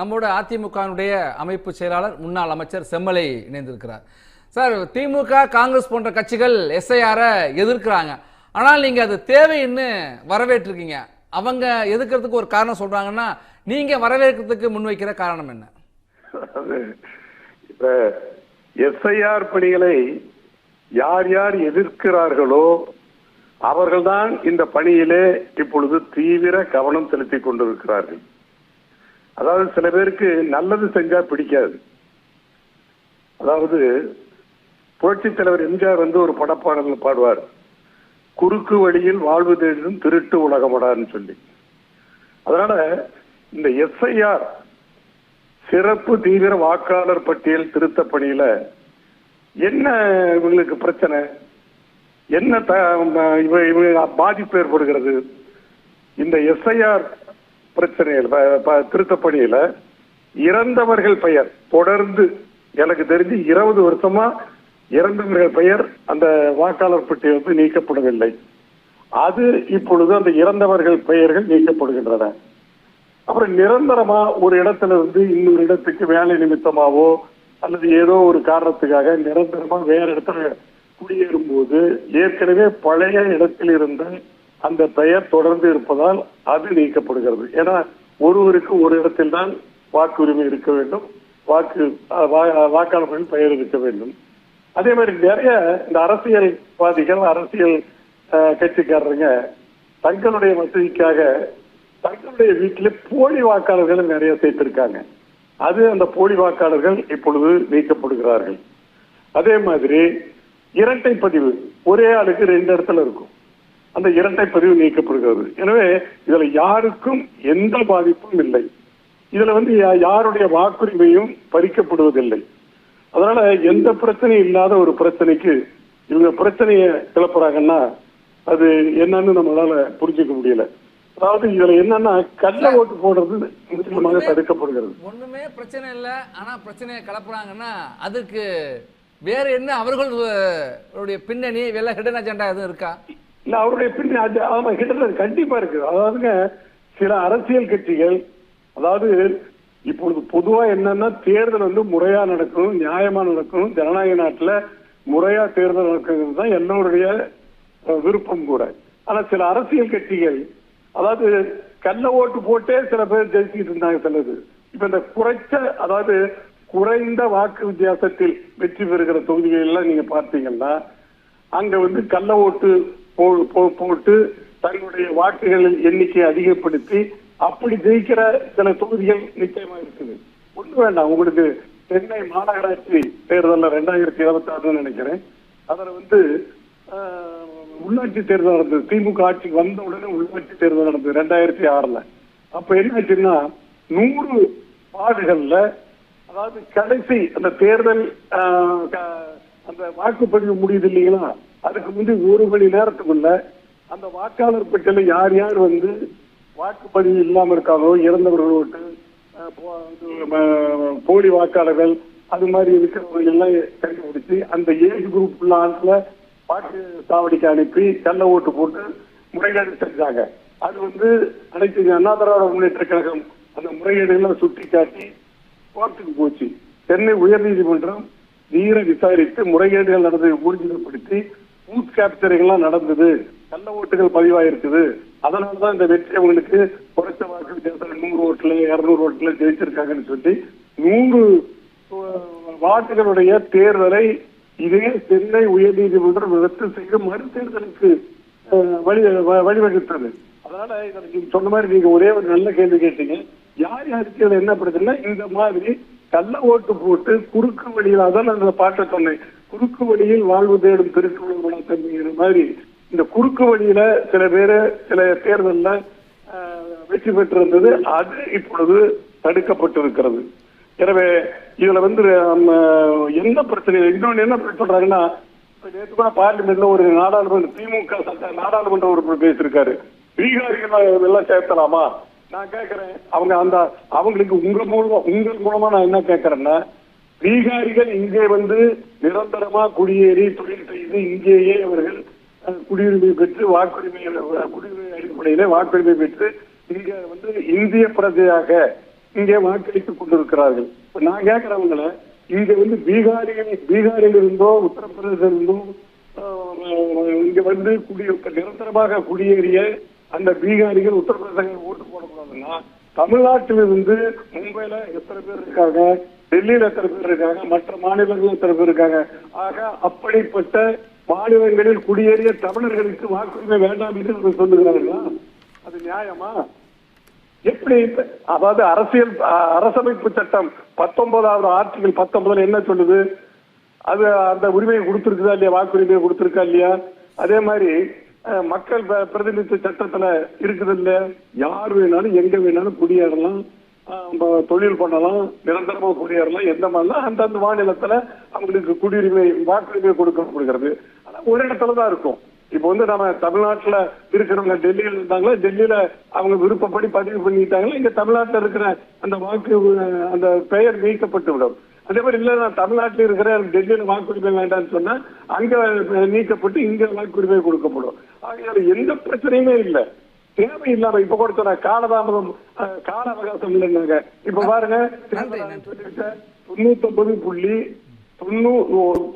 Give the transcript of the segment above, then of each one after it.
நம்மோட அதிமுகவினுடைய அமைப்பு செயலாளர் முன்னாள் அமைச்சர் செம்மலை இணைந்திருக்கிறார். சார் திமுக காங்கிரஸ் போன்ற கட்சிகள் எஸ்ஐஆரை எதிர்க்கிறாங்க. ஆனால் நீங்கள் அது தேவைன்னு வரவேற்றிருக்கீங்க. அவங்க எதிர்க்கிறதுக்கு ஒரு காரணம் சொல்கிறாங்கன்னா நீங்கள் வரவேற்கிறதுக்கு முன்வைக்கிற காரணம் என்ன? இப்போ எஸ்ஐஆர் பணிகளை யார் யார் எதிர்க்கிறார்களோ அவர்கள்தான் இந்த பணியிலே இப்பொழுது தீவிர கவனம் செலுத்திக் கொண்டிருக்கிறார்கள். அதாவது சில பேருக்கு நல்லது செஞ்சா பிடிக்காது. அதாவது புரட்சி தலைவர் எம்ஜிஆர் வந்து ஒரு படப்பாடல் பாடுவார். குறுக்கு வழியில் வாழ்வு தேடும் திருட்டு உலகமடான்னு சொல்லி. அதனால இந்த எஸ்ஐஆர் சிறப்பு தீவிர வாக்காளர் பட்டியல் திருத்த பணியில என்ன இவங்களுக்கு பிரச்சனை? என்ன த- பாதிப்பு ஏற்படுகிறது? இந்த எஸ்ஐஆர் பிரச்சனையில் திருத்தப்பணியில இறந்தவர்கள் பெயர் தொடர்ந்து எனக்கு தெரிஞ்சு இருபது வருஷமா இறந்தவர்கள் பெயர் அந்த வாக்காளர் பட்டியல் வந்து நீக்கப்படவில்லை. அது இப்பொழுது அந்த இறந்தவர்கள் பெயர்கள் நீக்கப்படுகின்றன. அப்புறம் நிரந்தரமா ஒரு இடத்துல இருந்து இன்னொரு இடத்துக்கு வேலை நிமித்தமாவோ அல்லது ஏதோ ஒரு காரணத்துக்காக நிரந்தரமா வேற இடத்துல குடியேறும் போது ஏற்கனவே பழைய இடத்தில் இருந்த அந்த பெயர் தொடர்ந்து இருப்பதால் அது நீக்கப்படுகிறது. ஏன்னா ஒருவருக்கு ஒரு இடத்தில் தான் வாக்குரிமை இருக்க வேண்டும். வாக்கு வா- வாக்காளர்களின் பெயர் இருக்க வேண்டும். அதே மாதிரி நிறைய இந்த அரசியல்வாதிகள் அரசியல் கட்சிக்காரருங்க தங்களுடைய வசதிக்காக தங்களுடைய வீட்டில் போலி வாக்காளர்களும் நிறைய சேர்த்திருக்காங்க. அது அந்த போலி வாக்காளர்கள் இப்பொழுது நீக்கப்படுகிறார்கள். அதே மாதிரி இரட்டை பதிவு ஒரே ஆளுக்கு ரெண்டு இடத்துல இருக்கும். அந்த இரட்டை பதிவு நீக்கப்படுகிறது. எனவே இதுல யாருக்கும் எந்த பாதிப்பும் இல்லை. இதுல வந்து யாருடைய வாக்குரிமையும் பறிக்கப்படுவதில்லை. அதனால எந்த பிரச்சனையும் இல்லாத ஒரு பிரச்சனைக்கு இவங்க பிரச்சனையை கிளப்புறாங்கன்னா அது என்னன்னு நம்மளால புரிஞ்சுக்க முடியல. அதாவது இதுல என்னன்னா கள்ள ஓட்டு போடுறது முற்றிலுமாக தடுக்கப்படுகிறது. ஒண்ணுமே பிரச்சனை இல்லை. ஆனா பிரச்சனையை கலப்புறாங்கன்னா அதுக்கு வேற என்ன அவர்களுடைய பின்னணி வெள்ள ஹிடன் அஜெண்டா எதுவும் இருக்கா? இல்ல அவருடைய பின் அது ஆமா கிட்டத்தட்ட கண்டிப்பா இருக்கு. அதாவதுங்க சில அரசியல் கட்சிகள் அதாவது இப்பொழுது பொதுவா என்னன்னா தேர்தல் வந்து முறையா நடக்கணும் நியாயமா நடக்கணும் ஜனநாயக நாட்டுல முறையா தேர்தல் நடக்கிறது தான் எல்லோருடைய விருப்பம் கூட. ஆனா சில அரசியல் கட்சிகள் அதாவது கள்ள ஓட்டு போட்டே சில பேர் ஜெயிச்சுட்டு இருந்தாங்க சிலது இப்ப இந்த குறைச்ச அதாவது குறைந்த வாக்கு வித்தியாசத்தில் வெற்றி பெறுகிற தொகுதிகள் எல்லாம் நீங்க பார்த்தீங்கன்னா அங்க வந்து கள்ள ஓட்டு போட்டு தங்களுடைய வாக்குகளின் எண்ணிக்கையை அதிகப்படுத்தி அப்படி ஜெயிக்கிற சில தொகுதிகள் நிச்சயமா இருக்குது. ஒன்று வேண்டாம் உங்களுக்கு சென்னை மாநகராட்சி தேர்தலில் ரெண்டாயிரத்தி இருபத்தி ஆறுன்னு நினைக்கிறேன். அதுல வந்து ஆஹ், உள்ளாட்சி தேர்தல் நடந்தது. திமுக ஆட்சிக்கு வந்த உடனே உள்ளாட்சி தேர்தல் நடந்தது ரெண்டாயிரத்தி ஆறுல. அப்ப என்னாச்சுன்னா நூறு வார்டுகள்ல அதாவது கடைசி அந்த தேர்தல் ஆஹ், அந்த வாக்குப்பதிவு முடியுது இல்லைங்களா? அதுக்கு முந்தி ஒரு மணி நேரத்துக்குள்ள அந்த வாக்காளர் பட்டியலில் யார் யார் வந்து வாக்குப்பதிவு இல்லாமல் இருக்காங்களோ இறந்தவர்கள் ஓட்டு போலி வாக்காளர்கள் அது மாதிரி இருக்கிறவங்க எல்லாம் கண்டுபிடிச்சு அந்த ஏஜ் குரூப் உள்ள ஆட்களை வாக்கு சாவடிக்கு அனுப்பி கள்ள ஓட்டு போட்டு முறைகேடு செஞ்சாங்க. அது வந்து அனைத்து அண்ணா திராவிட முன்னேற்ற கழகம் அந்த முறைகேடுகளை சுட்டி காட்டி கோர்ட்டுக்கு போச்சு. சென்னை உயர்நீதிமன்றம் தீர விசாரித்து முறைகேடுகள் நடந்ததை ஊர்ஜிதப்படுத்தி பூத் கேப்சரிங் எல்லாம் நடந்தது. கள்ள ஓட்டுகள் பதிவாயிருக்குது. அதனாலதான் இந்த வெற்றி அவங்களுக்கு குறைச்ச வாக்கு வித்தியாசம் நூறு ஓட்டுல இருநூறு ஓட்டுல ஜெயிச்சிருக்காங்கன்னு சொல்லி நூறு வார்டுகளுடைய தேர்தலை இதே சென்னை உயர்நீதிமன்றம் ரத்து செய்து மறுதேர்தலுக்கு அஹ், வழி வழிவகுத்தது. அதனால நீங்க சொன்ன மாதிரி நீங்க ஒரே ஒரு நல்ல கேள்வி கேட்டீங்க. யார் யாருக்கு என்ன பிரச்சனை இந்த மாதிரி கள்ள ஓட்டு போட்டு குறுக்கு வழியில் அதான் அந்த பாட்டை சொன்னேன். குறுக்கு வழியில் வாழ்வு தேடும் திருக்குறள் தம்பிங்கிற மாதிரி இந்த குறுக்கு வழியில சில பேரை சில தேர்தல்ல ஆஹ், வெற்றி பெற்றிருந்தது அது இப்பொழுது தடுக்கப்பட்டிருக்கிறது. எனவே இதுல வந்து நம்ம என்ன பிரச்சனை இன்னொன்னு என்ன சொல்றாங்கன்னா நேற்று கூட பார்லிமெண்ட்ல ஒரு நாடாளுமன்ற திமுக நாடாளுமன்ற உறுப்பினர் பேசியிருக்காரு. பீகாரிகள் எல்லாம் சேர்த்தலாமா? நான் கேட்கிறேன் அவங்க அந்த அவங்களுக்கு உங்க மூலமா உங்கள் மூலமா நான் என்ன கேட்கறேன்னா பீகாரிகள் இங்கே வந்து நிரந்தரமா குடியேறி தொழில் செய்து இங்கேயே அவர்கள் குடியுரிமை பெற்று வாக்குரிமை குடியுரிமை அடிப்படையிலே வாக்குரிமை பெற்று இங்க வந்து இந்திய பிரஜையாக இங்கே வாக்களித்துக் கொண்டிருக்கிறார்கள். நான் கேட்கிறவங்கள இங்க வந்து பீகாரிகள் பீகாரில் இருந்தோ உத்தரப்பிரதேசம் இருந்தோ ஆஹ், இங்க வந்து குடி நிரந்தரமாக குடியேறிய அந்த பீகாரிகள் உத்தரப்பிரதேசங்கள் ஓட்டு போடக்கூடாதுன்னா தமிழ்நாட்டிலிருந்து மும்பையில எத்தனை பேர் இருக்காங்க? டெல்லியில எத்தனை பேர் இருக்காங்க மற்ற மாநிலங்களில் எத்தனை பேர் இருக்காங்க ஆக அப்படிப்பட்ட மாநிலங்களில் குடியேறிய தமிழர்களுக்கு வாக்குரிமை வேண்டாம் என்று சொல்லுகிறார்களா? அது நியாயமா? எப்படி அதாவது அரசியல் அரசமைப்பு சட்டம் பத்தொன்பதாவது ஆர்டிகல் பத்தொன்பதுல என்ன சொல்லுது? அது அந்த உரிமையை கொடுத்துருக்குதா இல்லையா? வாக்குரிமையை கொடுத்துருக்கா இல்லையா? அதே மாதிரி மக்கள் பிரதிநிதித்துவ சட்டத்துல இருக்குது இல்லையா? யார் வேணாலும் எங்க வேணாலும் குடியேறலாம். தொழில் பண்ணலாம் நிரந்தரமா குடியேறலாம் எந்த மாதிரிலாம் அந்தந்த மாநிலத்துல அவங்களுக்கு குடியுரிமை வாக்குரிமை கொடுக்கப்படுகிறது. ஒரு இடத்துல தான் இருக்கும். இப்போ வந்து நம்ம தமிழ்நாட்டுல இருக்கிறவங்க டெல்லியில இருந்தாங்களா டெல்லியில அவங்க விருப்பப்படி பதிவு பண்ணிட்டாங்களா இங்க தமிழ்நாட்டுல இருக்கிற அந்த வாக்கு அந்த பெயர் நீக்கப்பட்டு விடும். அதே மாதிரி இல்ல நான் தமிழ்நாட்டில் இருக்கிற டெல்லியில் டெல்லியில வாக்குரிமை வேண்டாம்னு சொன்னா அங்க நீக்கப்பட்டு இங்க வாக்குரிமை கொடுக்கப்படும். ஆகிய எந்த பிரச்சனையுமே இல்லை. தேவையில்லாம இப்ப கூட சொன்ன காலதாமதம் கால அவகாசம் இல்லைன்னாங்க. இப்ப பாருங்க. தொண்ணூத்தி ஒன்பது புள்ளி தொண்ணூ-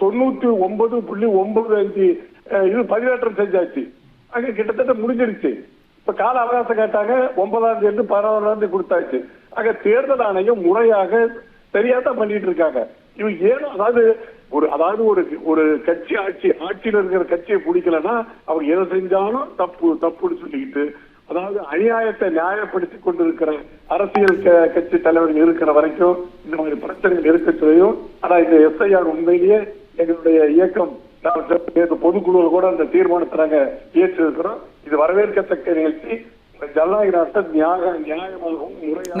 தொண்ணூத்தி ஒன்பது புள்ளி ஒன்பது அஞ்சு இது பதிவேற்றம் செஞ்சாச்சு. அங்க கிட்டத்தட்ட முடிஞ்சிருச்சு. இப்ப கால அவகாசம் கேட்டாங்க ஒன்பதாம் தேதி பதினோராம் தேதி கொடுத்தாச்சு. ஆக தேர்தல் ஆணையம் முறையாக சரியா தான் பண்ணிட்டு இருக்காங்க. இவங்க ஏனோ அதாவது ஒரு அதாவது ஒரு ஒரு கட்சி ஆட்சி ஆட்சியில இருக்கிற கட்சியை பிடிக்கலன்னா அவங்க எதை செஞ்சாலும் தப்பு தப்புன்னு சொல்லிக்கிட்டு அதாவது அநியாயத்தை நியாயப்படுத்தி கொண்டிருக்கிற அரசியல் க- கட்சி தலைவர்கள் இருக்கிற வரைக்கும் இந்த மாதிரி பிரச்சனைகள் இருக்க செய்யும் ஆனா இந்த எஸ்ஐஆர் உண்மையிலேயே எங்களுடைய இயக்கம் பொதுக்குழுவில் கூட அந்த தீர்மானத்தை நாங்க இயற்றிருக்கிறோம் இது வரவேற்கத்தக்க நிகழ்ச்சி. ஜனநாயக நாட்டை நியாய நியாயமாகவும் முறையாகவும்